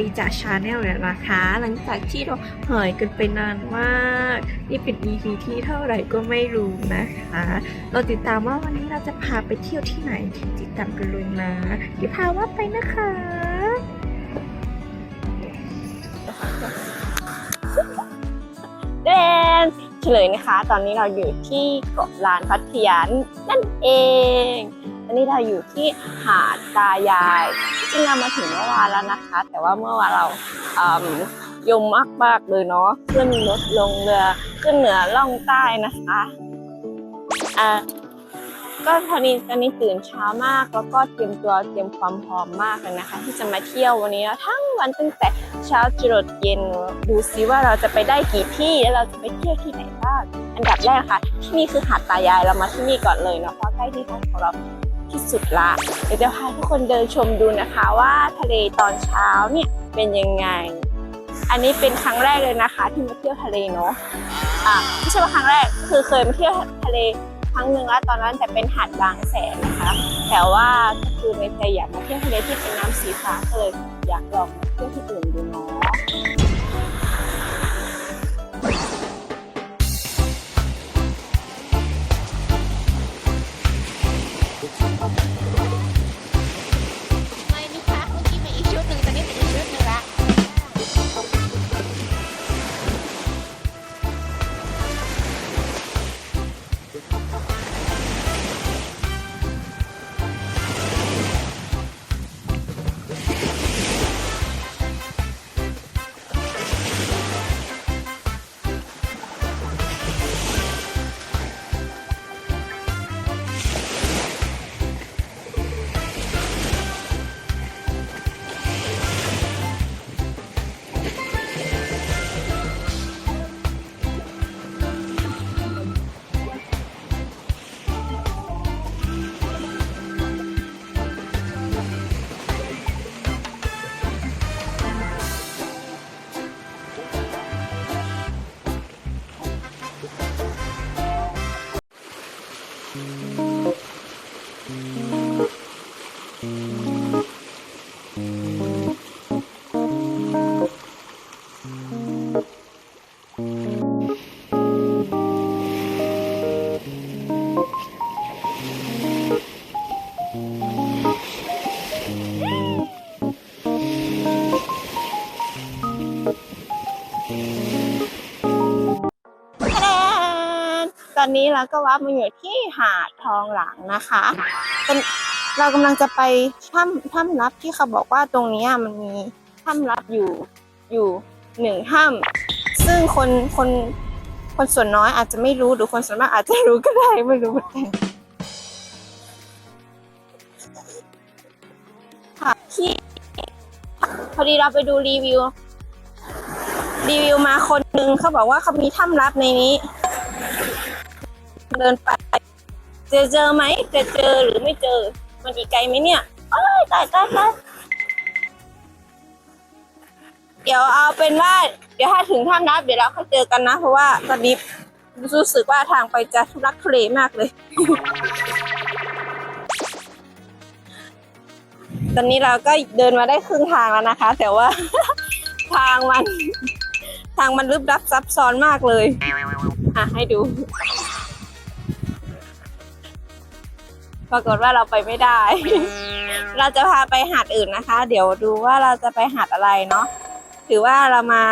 รีจาชาแนลเนี่ยนะคะ หลังจากที่เราหายกันไปนานมากนี่เป็น EP ที่เท่าไหร่ก็ไม่รู้นะคะ เราติดตามว่าวันนี้เราจะพาไปเที่ยวที่ไหนติดตามกันเลยนะเดี๋ยวพาว่าไปนะคะเดนเฉลยนะคะ ตอนนี้เราอยู่ที่เกาะลานพัทยานั่นเอง อันนี้เราอยู่ที่หาดตายายจริงๆเรามาถึงเมื่อวานแล้วนะคะ แต่ว่าเมื่อวานเรายมมากมากเลยเนาะขึ้นรถลงเรือขึ้นเหนือล่องใต้นะคะอะก็ตอนนี้ตอนนี้ตื่นเช้ามากแล้วก็เตรียมตัวเตรียมความพร้อมมากเลยนะคะ ที่จะมาเที่ยววันนี้ทั้งวันตั้งแต่เช้าจรดเย็นดูซิว่าเราจะไปได้กี่ที่แล้วเราจะไปเที่ยวที่ไหนบ้างอันดับแรกค่ะ ที่นี่คือหาดตายายเรามาที่นี่ก่อนเลยเนาะเพราะใกล้ที่พักของเรา ที่สุดละเดี๋ยวจะพาทุกคนเดินชมดูนะคะว่าทะเลตอนเช้าเนี่ยเป็นยังไง อันนี้เป็นครั้งแรกเลยนะคะที่มาเที่ยวทะเลเนาะอะไม่ใช่ว่าครั้งแรกคือเคยมาเที่ยวทะเลครั้งหนึ่งแล้วตอนนั้นแต่เป็นหาดบางแสนนะคะแต่ว่าก็คือในใจอยากมาเที่ยวทะเลที่เป็นน้ำสีฟ้าก็เลยอยากลองมาเที่ยวที่อื่นดูเนาะ ตอนนี้เราก็วับมาอยู่ที่หาดทองหลางนะคะเป็นเรากำลังจะไปถ้ำถ้ำลับที่เขาบอกว่าตรงนี้มันมีถ้ำลับอยู่อยู่หนึ่งถ้ำซึ่งคนคนคนส่วนน้อยอาจจะไม่รู้หรือคนส่วนมากอาจจะรู้ก็ได้ไม่รู้เหมือนกันค่ะที่พอดีเราไปดูรีวิว รีวิวมาคนหนึ่งเขาบอกว่าเขามีถ้ำลับในนี้ เดินไปเจอเจอไหมจะเจอหรือไม่เจอ มันอีกไกลไหมเนี่ยโอ้ยตายตายตายเดี๋ยวเอาเป็นว่า เดี๋ยวถ้าถึงถ้ำลับเดี๋ยวเราค่อยเจอกันนะ เพราะว่าตอนนี้รู้สึกว่าทางไปจะทุรักทุเลมากเลย ตอนนี้เราก็เดินมาได้ครึ่งทางแล้วนะคะ แต่ว่า ทางมัน ทางมันลึกลับซับซ้อนมากเลย อะให้ดู ปรากฏว่าเราไปไม่ได้ เราจะพาไปหาดอื่นนะคะ เดี๋ยวดูว่าเราจะไปหาดอะไรเนาะถือว่าเรามา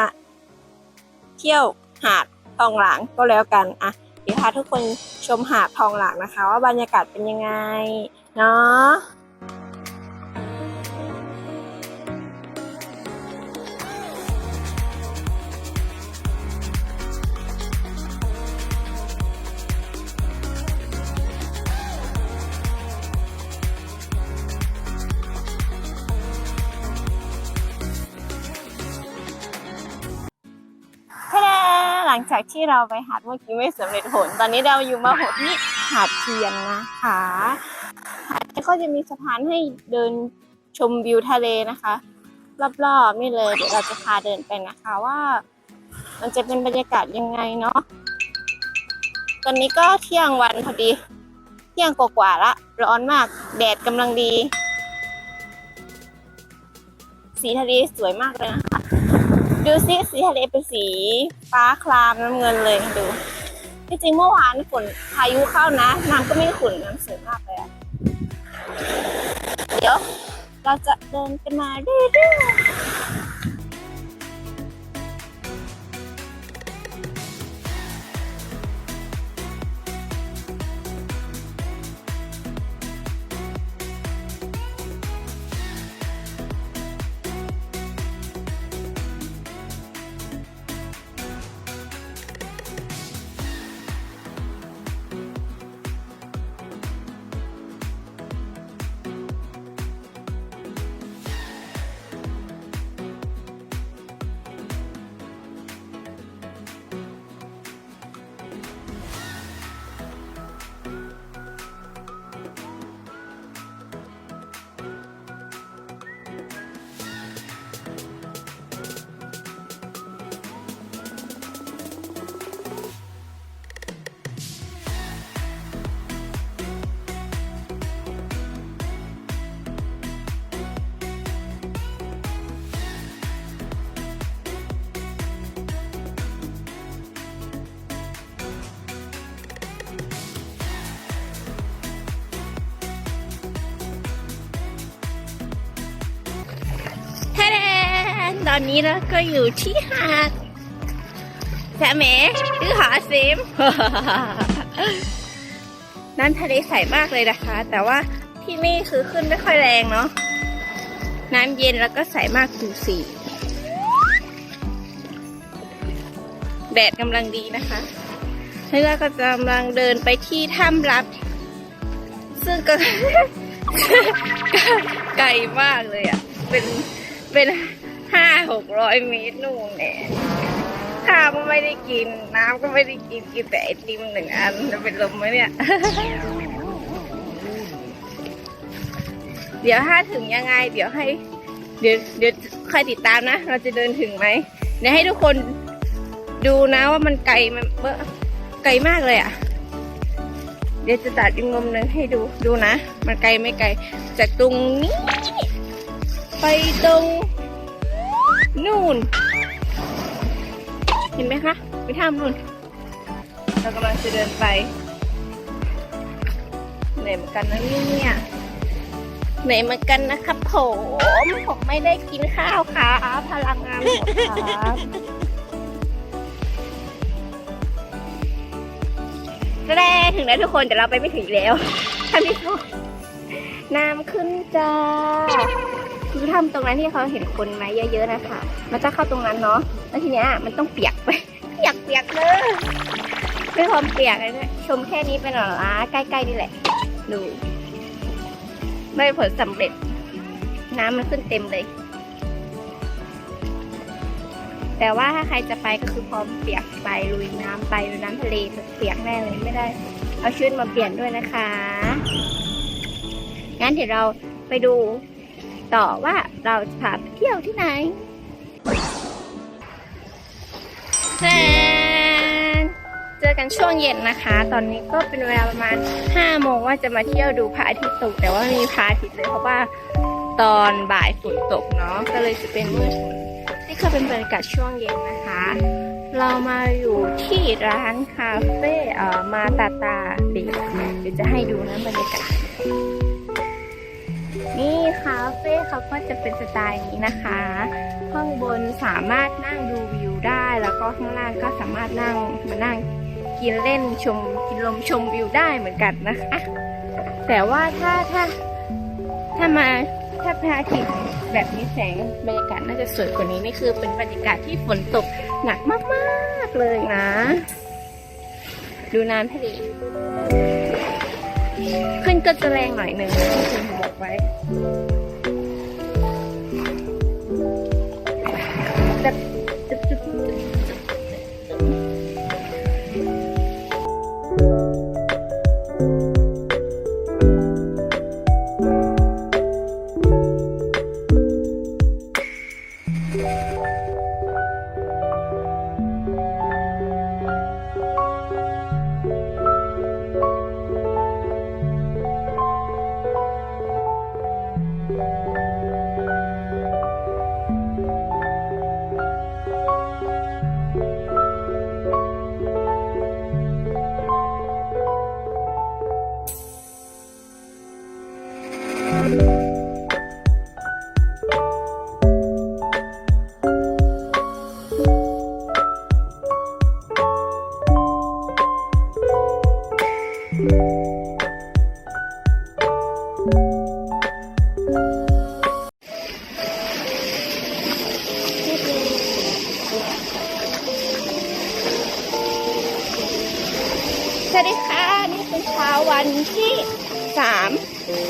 เที่ยวหาดทองหลางก็แล้วกันอะเดี๋ยวพาทุกคนชมหาดทองหลางนะคะ ว่าบรรยากาศเป็นยังไง เนาะ ลังจากที่เราไปหาดเมื่อกี้ไม่สำเร็จผล ตอนนี้เราอยู่มาหดที่หาดเทียนนะคะหาดก็จะมีสะพานให้เดินชมวิวทะเลนะคะ รอบๆนี่เลยเดี๋ยวเราจะพาเดินไปนะคะว่า มันจะเป็นบรรยากาศยังไงเนาะตอนนี้ก็เที่ยงวันพอดี เที่ยงกว่าๆละร้อนมากแดดกำลังดี สีทะเลสวยมากเลยนะคะ ดูสิสีทะเลเป็นสีฟ้าครามน้ำเงินเลยดูที่จริงเมื่อวานฝนพายุเข้านะน้ำก็ไม่ขุ่นน้ำสวยมากเลยอะเดี๋ยว เราจะเดินกันมาเรื่อยๆ ตอนนี้เราก็อยู่ที่หาดแสมหรือหาดซิมน้ำทะเลใสมากเลยนะคะ แต่ว่าที่นี่คือขึ้นไม่ค่อยแรงเนาะน้ำเย็นแล้วก็ใสมากดูสีแดดกำลังดีนะคะแล้วเราก็กำลังเดินไปที่ถ้ำลับ ซึ่งก็ไกลมากเลยอะ่ะ เป็นเป็น ห้าหกร้อยเมตรนู่นเนี่ยข้าวก็ไม่ได้กิน น้ำก็ไม่ได้กินกินแต่ไอติมหนึ่งอันจะเป็นลมไหมเนี่ย เดี๋ยวถ้าถึงยังไง เดี๋ยวให้ เดี๋ยวเดี๋ยวใครติดตามนะ เราจะเดินถึงไหมเดี๋ยวให้ทุกคนดูนะว่ามันไกลมันเมื่อไกลมากเลยอะ่ะ เดี๋ยวจะตัดอีกมุมหนึ่งให้ดูดูนะ มันไกลไม่ไกล จากตรงนี้ ไปตรง นู่น เห็นไหมคะไปถ้ำนู่น เรากำลังจะเดินไปเหนื่อยเหมือนกันนะเนี่ยเหนื่อยเหมือนกันนะครับผมผมไม่ได้กินข้าวค่ะพลังงานหมดครับแสดงถึงแล้วทุกคนแต่เราไปไม่ถึงแล้วท่านผู้ชมน้ำขึ้นจ้า คือทำตรงนั้นที่เขาเห็นคนไหมเยอะ ๆนะคะ มันจะเข้าตรงนั้นเนาะ แล้วทีเนี้ยมันต้องเปียกไป เปียกเปียกเลยด้วยความเปียกเลยเนี่ยชมแค่นี้เป็นหรอละใกล้ๆนี่แหละ ดูได้ผลสำเร็จ น้ำมันขึ้นเต็มเลย แต่ว่าถ้าใครจะไปก็คือพร้อมเปียกไปลุยน้ำไปลุยน้ำทะเลเปียกแน่เลยไม่ได้ เอาชุดมาเปลี่ยนด้วยนะคะงั้นเดี๋ยวเราไปดู ต่อว่าเราจะพาไปเที่ยวที่ไหนแซนเจอกันช่วงเย็นนะคะ ตอนนี้ก็เป็นเวลาประมาณ5โมงว่าจะมาเที่ยวดูพระอาทิตย์ตก แต่ว่าไม่มีพระอาทิตย์เลยเพราะว่าตอนบ่ายฝนตกเนาะก็เลยจะเป็นมืดนี่คือเป็นบรรยากาศช่วงเย็นนะคะ เรามาอยู่ที่ร้านคาเฟ่เอ่อมาตาตาเบกเดี๋ยวจะให้ดูนะบรรยากาศ คาเฟ่เขาก็จะเป็นสไตล์นี้นะคะ ข้างบนสามารถนั่งดูวิวได้ แล้วก็ข้างล่างก็สามารถนั่งมานั่งกินเล่นชมกินลมชมวิวได้เหมือนกันนะคะ แต่ว่าถ้าถ้าถ้ามาถ้าพระอาทิตย์แบบนี้แสงบรรยากาศน่าจะสวยกว่านี้นี่คือเป็นบรรยากาศที่ฝนตกหนักมากๆเลยนะ ดูน้ำทะเล ขึ้นก็จะแรงหน่อยหนึ่งที่คุณบอกไว้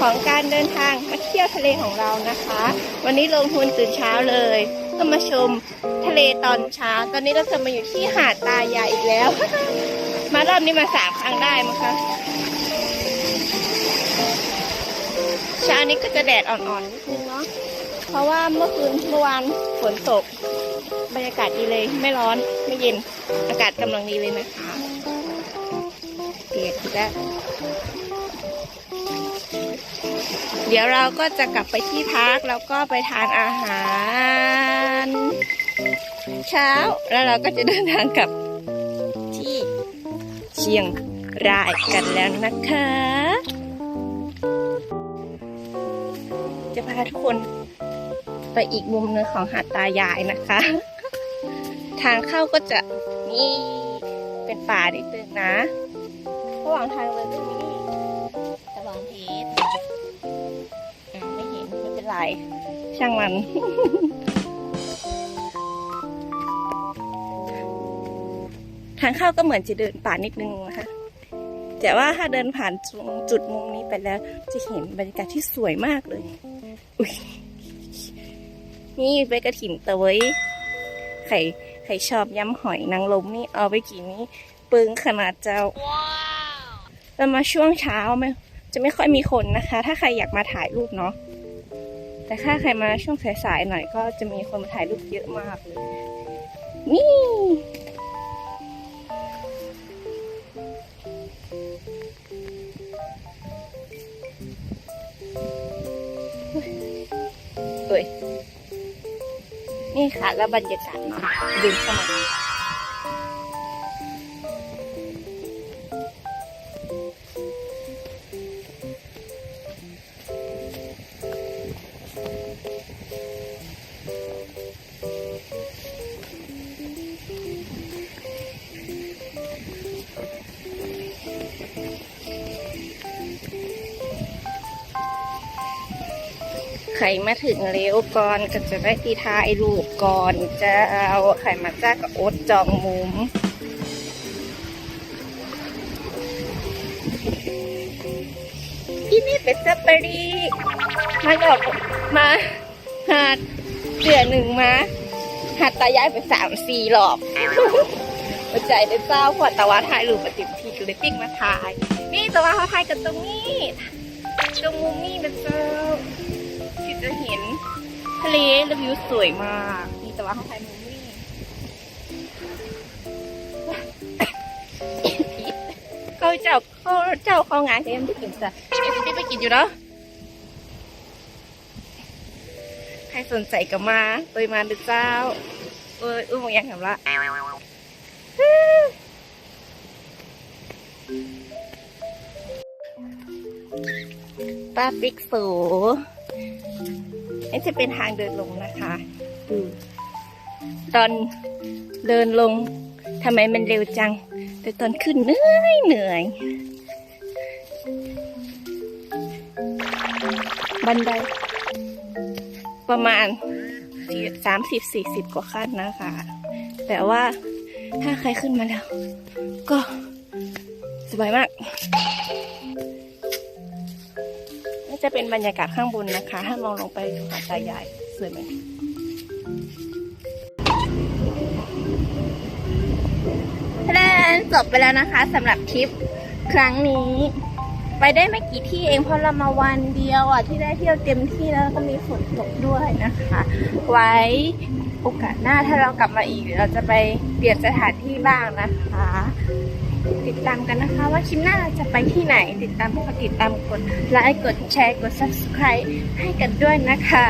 ของการเดินทางมาเที่ยวทะเลของเรานะคะ วันนี้ลงทุนตื่นเช้าเลยก็มาชมทะเลตอนเช้า ตอนนี้เราจะมาอยู่ที่หาดตาใหญ่อีกแล้ว มารอบนี้มาสามครั้งได้มั้งคะเช้านี้ก็จะแดดอ่อนๆนิดนึงเนาะเพราะว่าเมื่อคืนเมื่อวานฝนตก บรรยากาศดีเลยไม่ร้อนไม่เย็น อากาศกำลังดีเลยนะคะเปียกอีกแล้ว เดี๋ยวเราก็จะกลับไปที่พักแล้วก็ไปทานอาหาร เช้าแล้วเราก็จะเดินทางกลับที่เชียงรายกันแล้วนะคะ จะพาทุกคนไปอีกมุมหนึงของหาดตายายนะคะ ทางเข้าก็จะนี่เป็นป่าดิดนึงนะ ระหว่างทางเลยก็มี นไม่เป็นไรช่างมัน ทางเข้าก็เหมือนจะเดินป่านิดนึงนะคะแต่ว่าถ้าเดินผ่านตรงจุดมุมนี้ไปแล้ว จะเห็นบรรยากาศที่สวยมากเลย อุ๊ยนี่ใบกระถิ่นเตยไข่ไข่ชอบยำหอยนางรมนี่เอาไปกินนี่ปึงขนาดเจ้าแล้วมาช่วงเช้าไม่จะไม่ค่อยมีคนนะคะ ถ้าใครอยากมาถ่ายรูปเนาะ แต่ถ้าใครมาช่วงสายๆหน่อยก็จะมีคนมาถ่ายรูปเยอะมากเลย นี่เอ้ยนี่ค่ะ แล้วบรรยากาศเนาะดึงเข้ามา ใครมาถึงเร็วก่อนก็จะได้ตีทายรูปก่อนจะเอาไข่มาจ้ากับโอ๊ตจองมุมที่นี่เป็นซัปปารีมากับมาหาดเดือนหนึ่งมาหาดตายายไปสามสี่รอบหัวใจเด็เจ้าพอตะวันถ่ายรูปมาติดทีก็เลยปิ้งมาถ่าย นี่ตะวันเขาถ่ายกันตรงนี้ ตรงมุมนี้นะเจ้า ที่จะเห็นทะเลแล้ววิวสวยมากนี่ตะวันเขาถ่ายมุมนี้เขาเจ้าเขาเจ้าเขางานเขายังไม่กินจ้ะเดี๋ยวจะไปกินอยู่เนาะใครสนใจก็มาตัวมาด้อเจ้าเอ้ยอุ้มบางย่างทำละป้าปิกสู นี่จะเป็นทางเดินลงนะคะดูตอนเดินลงทำไมมันเร็วจัง แต่ตอนขึ้นเหนื่อยเหนื่อย บันได ประมาณสามสิบสี่สิบกว่าขั้นนะคะ แต่ว่าถ้าใครขึ้นมาแล้ว ก็สบายมาก จะเป็นบรรยากาศข้างบนนะคะถ้ามองลงไปหาดทรายใหญ่สวยไหมแลนจบไปแล้วนะคะสำหรับทริปครั้งนี้ ไปได้ไม่กี่ที่เองเพราะเรามาวันเดียวอะที่ได้เที่ยวเต็มที่แล้วก็มีฝนตกด้วยนะคะ ไว้โอกาสหน้าถ้าเรากลับมาอีก เราจะไปเปลี่ยนสถานที่บ้างนะคะ ติดตามกันนะคะ ว่าคลิปหน้าเราจะไปที่ไหน ติดตามกดติดตามกดไลค์กดแชร์กด subscribe ให้กันด้วยนะคะ